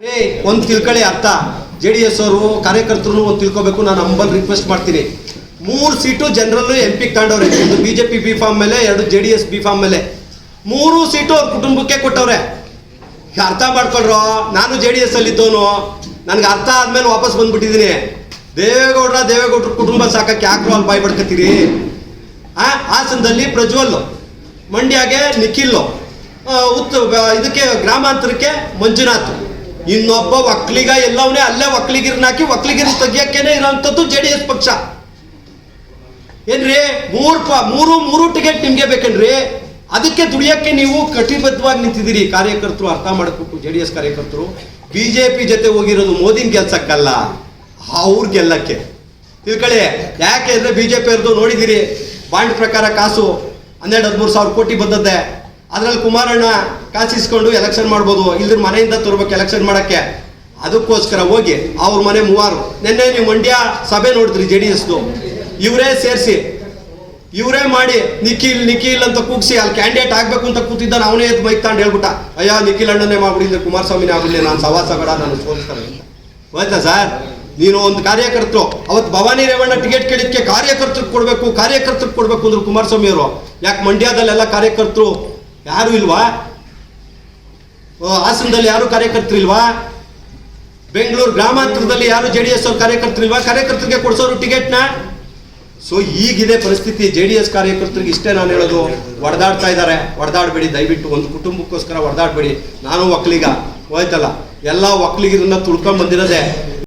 ಏ ಒಂದು ತಿಳ್ಕೊಳ್ಳಿ ಅರ್ಥ. ಜೆ ಡಿ ಎಸ್ ಅವರು, ಕಾರ್ಯಕರ್ತರು ಒಂದು ತಿಳ್ಕೊಬೇಕು, ನಾನು ಅಂಬಲ್ ರಿಕ್ವೆಸ್ಟ್ ಮಾಡ್ತೀನಿ. ಮೂರು ಸೀಟು ಜನರಲ್ ಎಂ ಪಿ ತಗೊಂಡವ್ರೆ. ಒಂದು B J P B form ಮೇಲೆ, ಎರಡು J D S B form ಮೇಲೆ. ಮೂರು ಸೀಟು ಅವ್ರ ಕುಟುಂಬಕ್ಕೆ ಕೊಟ್ಟವ್ರೆ. ಅರ್ಥ ಮಾಡ್ಕೊಳ್ರೋ? ನಾನು ಜೆ ಡಿ ಎಸ್ ಅಲ್ಲಿ ಇದ್ದವನು ನನಗೆ ಅರ್ಥ ಆದ್ಮೇಲೆ ವಾಪಸ್ ಬಂದ್ಬಿಟ್ಟಿದ್ದೀನಿ ದೇವೇಗೌಡರ ದೇವೇಗೌಡರ ಕುಟುಂಬ ಸಾಕಕ್ಕೆ ಯಾಕ್ರೋ ಅಲ್ಲಿ ಬಾಯ್ ಬಡ್ಕತ್ತೀರಿ ಆ, ಹಾಸನದಲ್ಲಿ ಪ್ರಜ್ವಲ್, ಮಂಡ್ಯಗೆ ನಿಖಿಲ್ ಉತ್, ಇದಕ್ಕೆ ಗ್ರಾಮಾಂತರಕ್ಕೆ ಮಂಜುನಾಥ್. ಇನ್ನೊಬ್ಬ ಒಕ್ಲಿಗ ಎಲ್ಲವನ್ನೇ ಅಲ್ಲೇ ಒಕ್ಲಿಗಿರ್ನ ಹಾಕಿ ಒಕ್ಲಿಗಿರ್ ತೆಗಿಯಕ್ಕೇನೆ ಇರೋಂಥದ್ದು ಜೆ ಡಿ ಎಸ್ ಪಕ್ಷ. ಏನ್ರಿ? ಮೂರು ಮೂರು ಮೂರು ಟಿಕೆಟ್ ನಿಮ್ಗೆ ಬೇಕೇನ್ರಿ? ಅದಕ್ಕೆ ದುಡಿಯಕ್ಕೆ ನೀವು ಕಟಿಬದ್ಧವಾಗಿ ನಿಂತಿದ್ದೀರಿ ಕಾರ್ಯಕರ್ತರು, ಅರ್ಥ ಮಾಡಬೇಕು ಜೆ ಡಿ ಎಸ್ ಕಾರ್ಯಕರ್ತರು. ಬಿ ಜೆ ಪಿ ಜೊತೆ ಹೋಗಿರೋದು ಮೋದಿನ ಗೆಲ್ಸಕ್ಕಲ್ಲ, ಅವ್ರ ಗೆಲ್ಲಕ್ಕೆ. ತಿಳ್ಕೊಳ್ಳಿ, ಯಾಕೆ ಅಂದ್ರೆ ಬಿ ಜೆ ಪಿ ಅವ್ರದ್ದು ನೋಡಿದ್ದೀರಿ, ಬಾಂಡ್ ಪ್ರಕಾರ ಕಾಸು ಹನ್ನೆರಡು, ಹದಿಮೂರು ಸಾವಿರ ಕೋಟಿ ಬಂದದ್ದೆ. ಅದ್ರಲ್ಲಿ ಕುಮಾರಣ್ಣ ಕಾಚಿಸ್ಕೊಂಡು ಎಲೆಕ್ಷನ್ ಮಾಡ್ಬೋದು, ಇಲ್ದ್ರ ಮನೆಯಿಂದ ತರ್ಬೇಕು ಎಲೆಕ್ಷನ್ ಮಾಡಕ್ಕೆ. ಅದಕ್ಕೋಸ್ಕರ ಹೋಗಿ ಅವ್ರ ಮನೆ ಮೂವರು. ನಿನ್ನೆ ನೀವು ಮಂಡ್ಯ ಸಭೆ ನೋಡಿದ್ರಿ ಜೆ ಡಿ ಎಸ್ದು ಇವರೇ ಸೇರಿಸಿ. ಇವರೇ ಮಾಡಿ ನಿಖಿಲ್ ನಿಖಿಲ್ ಅಂತ ಕೂಗ್ಸಿ ಅಲ್ಲಿ ಕ್ಯಾಂಡಿಡೇಟ್ ಆಗ್ಬೇಕು ಅಂತ ಕೂತಿದ್ದಾನೆ, ಅವನೇ ಎದ್ದು ಮೈಕ್ ತಾಂಡ್ ಹೇಳ್ಬಿಟ್ಟ, ಅಯ್ಯೋ, ನಿಖಿಲ್ ಅಣ್ಣನೇ ಇಲ್ಲ ಕುಮಾರಸ್ವಾಮಿನೇ ಆಗಲಿ ನಾನು ಸವಾಸ ಬೇಡ, ನಾನು ಸೋಲ್ತಾರೆ ಅಂತ. ಹೋಯ್ತಾ ಸರ್? ನೀನು ಒಂದು ಕಾರ್ಯಕರ್ತರು. ಅವತ್ತು ಭವಾನಿ ರೇವಣ್ಣ ಟಿಕೆಟ್ ಕೇಳಿದ್ಕೆ ಕಾರ್ಯಕರ್ತರಿಗೆ ಕೊಡಬೇಕು ಕಾರ್ಯಕರ್ತರಿಗೆ ಕೊಡಬೇಕು ಅಂದ್ರು ಕುಮಾರಸ್ವಾಮಿ ಅವರು ಯಾಕೆ ಮಂಡ್ಯದಲ್ಲೆಲ್ಲ ಕಾರ್ಯಕರ್ತರು ಯಾರು ಇಲ್ವಾ? ಹಾಸನದಲ್ಲಿ ಯಾರು ಕಾರ್ಯಕರ್ತರಿಲ್ವಾ ಬೆಂಗಳೂರು ಗ್ರಾಮಾಂತರದಲ್ಲಿ ಯಾರು ಜೆ ಡಿ ಎಸ್ ಅವ್ರ ಕಾರ್ಯಕರ್ತರಿಲ್ವಾ ಕಾರ್ಯಕರ್ತರಿಗೆ ಕೊಡ್ಸೋರು ಟಿಕೆಟ್ನ? ಸೊ ಈಗಿದೆ ಪರಿಸ್ಥಿತಿ. ಜೆ ಡಿ ಎಸ್ ಕಾರ್ಯಕರ್ತರಿಗೆ ಇಷ್ಟೇ ನಾನು ಹೇಳೋದು. ಹೊಡೆದಾಡ್ತಾ ಇದ್ದಾರೆ. ಹೊಡೆದಾಡಬೇಡಿ ದಯವಿಟ್ಟು ಒಂದು ಕುಟುಂಬಕ್ಕೋಸ್ಕರ ಹೊಡೆದಾಡಬೇಡಿ ನಾನು ಒಕ್ಕಲಿಗ. ಹೋಯ್ತಲ್ಲ. ಎಲ್ಲ ಒಕ್ಕಲಿಗರನ್ನ ತುಳ್ಕೊಂಡ್ ಬಂದಿರೋದೆ